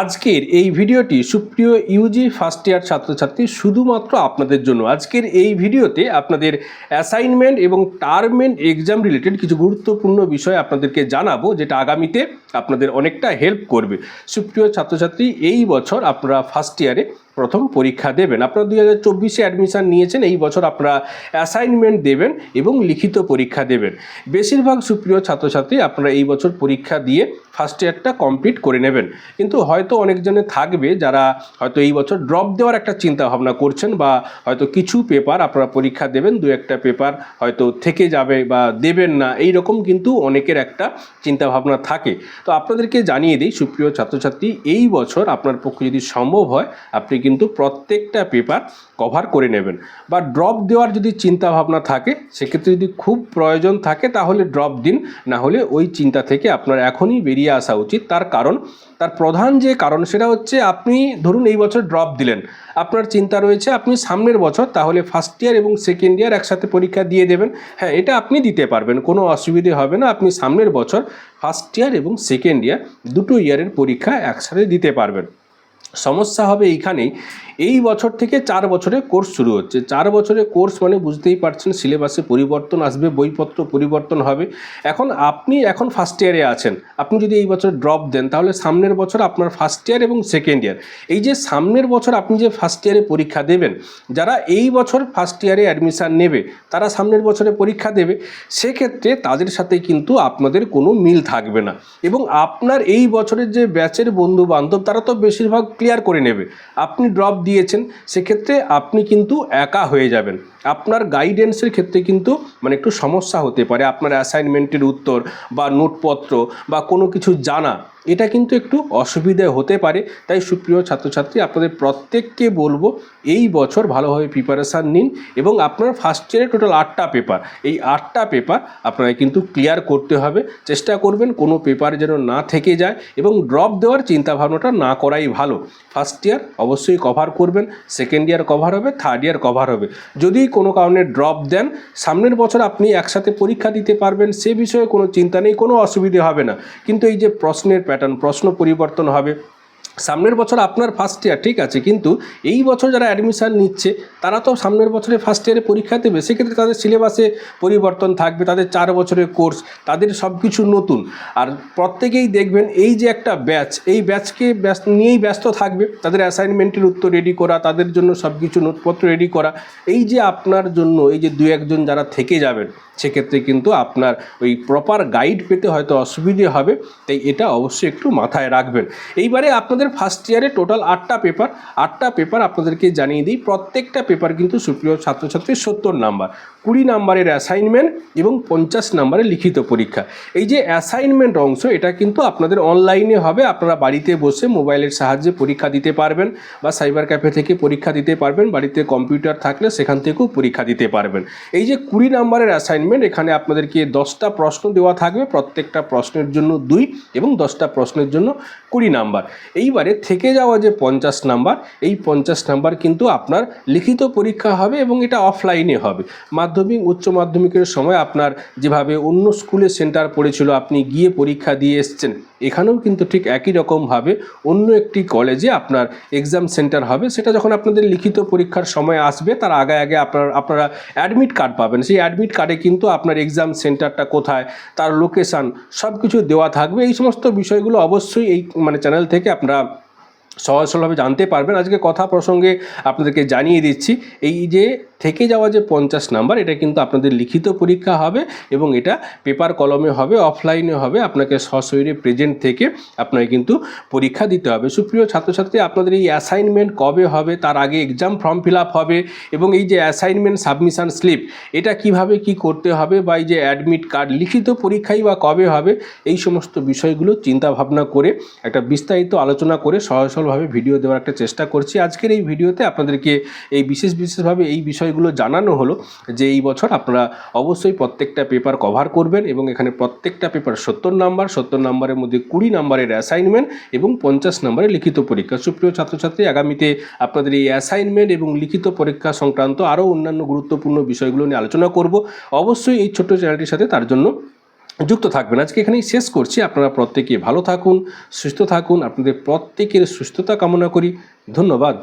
আজকের এই ভিডিওটি সুপ্রিয় ইউজি ফার্স্ট ইয়ার ছাত্রছাত্রী শুধুমাত্র আপনাদের জন্য। আজকের এই ভিডিওতে আপনাদের অ্যাসাইনমেন্ট এবং টার্ম এন্ড এক্সাম রিলেটেড কিছু গুরুত্বপূর্ণ বিষয় আপনাদেরকে জানাব, যেটা আগামীতে আপনাদের অনেকটা হেল্প করবে। সুপ্রিয় ছাত্রছাত্রী, এই বছর আপনারা ফার্স্ট ইয়ারে প্রথম পরীক্ষা দেবেন। আপনারা দুই হাজার চব্বিশে অ্যাডমিশান নিয়েছেন, এই বছর আপনারা অ্যাসাইনমেন্ট দেবেন এবং লিখিত পরীক্ষা দেবেন। বেশিরভাগ সুপ্রিয় ছাত্রছাত্রী আপনারা এই বছর পরীক্ষা দিয়ে ফার্স্ট ইয়ারটা কমপ্লিট করে নেবেন। কিন্তু হয়তো অনেকজনে থাকবে যারা হয়তো এই বছর ড্রপ দেওয়ার একটা চিন্তা ভাবনা করছেন বা হয়তো কিছু পেপার আপনারা পরীক্ষা দেবেন, দু একটা পেপার হয়তো থেকে যাবে বা দেবেন না এই রকম কিন্তু অনেকের একটা চিন্তা ভাবনা থাকে। তো আপনাদেরকে জানিয়ে দিই, সুপ্রিয় ছাত্রছাত্রী, এই বছর আপনার পক্ষে যদি সম্ভব হয়, আপনি কিন্তু প্রত্যেকটা পেপার কভার করে নেবেন। বা ড্রপ দেওয়ার যদি চিন্তা ভাবনা থাকে, সেক্ষেত্রে যদি খুব প্রয়োজন থাকে, তাহলে ড্রপ দিন। না হলে ওই চিন্তা থেকে আপনার এখনই বেরিয়ে আসা উচিত। তার কারণ, তার প্রধান যে কারণ, সেটা হচ্ছে আপনি ধরুন এই বছর ড্রপ দিলেন। আপনার চিন্তা রয়েছে, আপনি সামনের বছর তাহলে ফার্স্ট ইয়ার এবং সেকেন্ড ইয়ার একসাথে পরীক্ষা দিয়ে দেবেন। হ্যাঁ এটা আপনি দিতে পারবেন, কোনো অসুবিধে হবে না। আপনি সামনের বছর ফার্স্ট ইয়ার এবং সেকেন্ড ইয়ার দুটো ইয়ারের পরীক্ষা একসাথে দিতে পারবেন। সমস্যা হবে এইখানেই। এই বছর থেকে চার বছরে কোর্স শুরু হচ্ছে। চার বছরে কোর্স মানে বুঝতেই পারছেন সিলেবাসে পরিবর্তন আসবে, বইপত্র পরিবর্তন হবে। এখন আপনি এখন ফার্স্ট ইয়ারে আছেন। আপনি যদি এই বছর ড্রপ দেন, তাহলে সামনের বছর আপনার ফার্স্ট ইয়ার এবং সেকেন্ড ইয়ার এই যে সামনের বছর আপনি যে ফার্স্ট ইয়ারে পরীক্ষা দেবেন, যারা এই বছর ফার্স্ট ইয়ারে অ্যাডমিশান নেবে, তারা সামনের বছরে পরীক্ষা দেবে, সেক্ষেত্রে তাদের সাথে কিন্তু আপনাদের কোনো মিল থাকবে না। এবং আপনার এই বছরের যে ব্যাচের বন্ধু বান্ধব তারা তো বেশিরভাগ ক্লিয়ার করে নেবে। আপনি ড্রপ দিয়েছেন সেক্ষেত্রে আপনি কিন্তু একা হয়ে যাবেন। আপনার গাইডেন্সের ক্ষেত্রে কিন্তু মানে একটু সমস্যা হতে পারে। আপনার অ্যাসাইনমেন্টের উত্তর বা নোটপত্র বা কোনো কিছু জানা, এটা কিন্তু একটু অসুবিধে হতে পারে। তাই সুপ্রিয় ছাত্রছাত্রী, আপনাদের প্রত্যেককে বলব, এই বছর ভালোভাবে প্রিপারেশান নিন এবং আপনার ফার্স্ট ইয়ারে টোটাল আটটা পেপার এই আটটা পেপার আপনাকে কিন্তু ক্লিয়ার করতে হবে। চেষ্টা করবেন কোনো পেপার যেন না থেকে যায় এবং ড্রপ দেওয়ার চিন্তাভাবনাটা না করাই ভালো। ফার্স্ট ইয়ার অবশ্যই কভার করবেন সেকেন্ড ইয়ার কভার হবে থার্ড ইয়ার কভার হবে। যদি কোনো কারণে ড্রপ দেন, সামনের বছর আপনি একসাথে পরীক্ষা দিতে পারবেন, সে বিষয়ে কোনো চিন্তা নেই, কোনো অসুবিধে হবে না। কিন্তু এই যে প্রশ্নের প্যাটার্ন প্রশ্ন পরিবর্তন হবে সামনের বছর আপনার ফার্স্ট ইয়ার ঠিক আছে, কিন্তু এই বছর যারা অ্যাডমিশান নিচ্ছে, তারা তো সামনের বছরে ফার্স্ট ইয়ারে পরীক্ষা দেবে। সেক্ষেত্রে তাদের সিলেবাসে পরিবর্তন থাকবে, তাদের চার বছরের কোর্স তাদের সব কিছু নতুন। আর প্রত্যেকেই দেখবেন, এই যে একটা ব্যাচ এই ব্যাচকে ব্যস্ত নিয়েই ব্যস্ত থাকবে। তাদের অ্যাসাইনমেন্টের উত্তর রেডি করা, তাদের জন্য সব কিছু নোটপত্র রেডি করা। এই যে আপনার জন্য, এই যে দু একজন যারা থেকে যাবেন, সেক্ষেত্রে কিন্তু আপনার ওই প্রপার গাইড পেতে হয়তো অসুবিধে হবে। তাই এটা অবশ্যই একটু মাথায় রাখবেন। এইবারে আপনাদের ফার্স্ট ইয়ারে টোটাল আটটা পেপার আটটা পেপার আপনাদেরকে জানিয়ে দিই। প্রত্যেকটা পেপার কিন্তু সুপ্রিয় ছাত্রছাত্রীর সত্তর নাম্বার কুড়ি নাম্বারের অ্যাসাইনমেন্ট এবং পঞ্চাশ নাম্বারের লিখিত পরীক্ষা। এই যে অ্যাসাইনমেন্ট অংশ, এটা কিন্তু আপনাদের অনলাইনে হবে। আপনারা বাড়িতে বসে মোবাইলের সাহায্যে পরীক্ষা দিতে পারবেন বা সাইবার ক্যাফে থেকে পরীক্ষা দিতে পারবেন। বাড়িতে কম্পিউটার থাকলে সেখান থেকেও পরীক্ষা দিতে পারবেন। এই যে কুড়ি নাম্বারের অ্যাসাইনমেন্ট এখানে আপনাদেরকে দশটা প্রশ্ন দেওয়া থাকবে। প্রত্যেকটা প্রশ্নের জন্য দুই এবং দশটা প্রশ্নের জন্য কুড়ি নাম্বার এইবারে থেকে যাওয়া যে পঞ্চাশ নাম্বার, এই পঞ্চাশ নাম্বার কিন্তু আপনার লিখিত পরীক্ষা হবে এবং এটা অফলাইনে হবে। মাধ্যমিক, উচ্চ মাধ্যমিকের সময় আপনার যেভাবে অন্য স্কুলে সেন্টার পড়েছিল, আপনি গিয়ে পরীক্ষা দিয়ে এসছেন, এখানেও কিন্তু ঠিক একই রকমভাবে অন্য একটি কলেজে আপনার এক্সাম সেন্টার হবে। সেটা যখন আপনাদের লিখিত পরীক্ষার সময় আসবে, তার আগে আগে আপনার, আপনারা অ্যাডমিট কার্ড পাবেন। সেই অ্যাডমিট কার্ডে কিন্তু আপনার এক্সাম সেন্টারটা কোথায়, তার লোকেশান সব কিছু দেওয়া থাকবে। এই সমস্ত বিষয়গুলো অবশ্যই এই মানে চ্যানেল থেকে আপনারা সহজ সরলভাবে জানতে পারবেন। আজকে কথা প্রসঙ্গে আপনাদেরকে জানিয়ে দিচ্ছি, এই যে থেকে যাওয়া যে পঞ্চাশ নাম্বার, এটা কিন্তু আপনাদের লিখিত পরীক্ষা হবে এবং এটা পেপার কলমে হবে, অফলাইনে হবে, আপনাকে সশরীরে প্রেজেন্ট থেকে আপনাকে কিন্তু পরীক্ষা দিতে হবে। সুপ্রিয় ছাত্রছাত্রী, আপনাদের এই অ্যাসাইনমেন্ট কবে হবে, তার আগে এক্সাম ফর্ম ফিল হবে এবং এই যে অ্যাসাইনমেন্ট সাবমিশন স্লিপ, এটা কীভাবে কি করতে হবে বা এই যে অ্যাডমিট কার্ড, লিখিত পরীক্ষাই বা কবে হবে, এই সমস্ত বিষয়গুলো চিন্তা ভাবনা করে একটা বিস্তারিত আলোচনা করে সহজ সরলভাবে ভিডিও দেওয়ার একটা চেষ্টা করছি। আজকের এই ভিডিওতে আপনাদেরকে এই বিশেষ বিশেষভাবে এই বিষয়গুলো জানানো হলো যে এই বছর আপনারা অবশ্যই প্রত্যেকটা পেপার কভার করবেন এবং এখানে প্রত্যেকটা পেপার সত্তর নাম্বার, সত্তর নাম্বারের মধ্যে কুড়ি নাম্বারের অ্যাসাইনমেন্ট এবং পঞ্চাশ নাম্বারের লিখিত পরীক্ষা। সুপ্রিয় ছাত্রছাত্রী, আগামীতে আপনাদের এই অ্যাসাইনমেন্ট এবং লিখিত পরীক্ষা সংক্রান্ত আরও অন্যান্য গুরুত্বপূর্ণ বিষয়গুলো নিয়ে আলোচনা করব। অবশ্যই এই ছোট্ট চ্যানেলটির সাথে তার জন্য যুক্ত থাকবেন। আজকে এখানেই শেষ করছি। আপনারা প্রত্যেকে ভালো থাকুন, সুস্থ থাকুন। আপনাদের প্রত্যেকের সুস্থতা কামনা করি। ধন্যবাদ।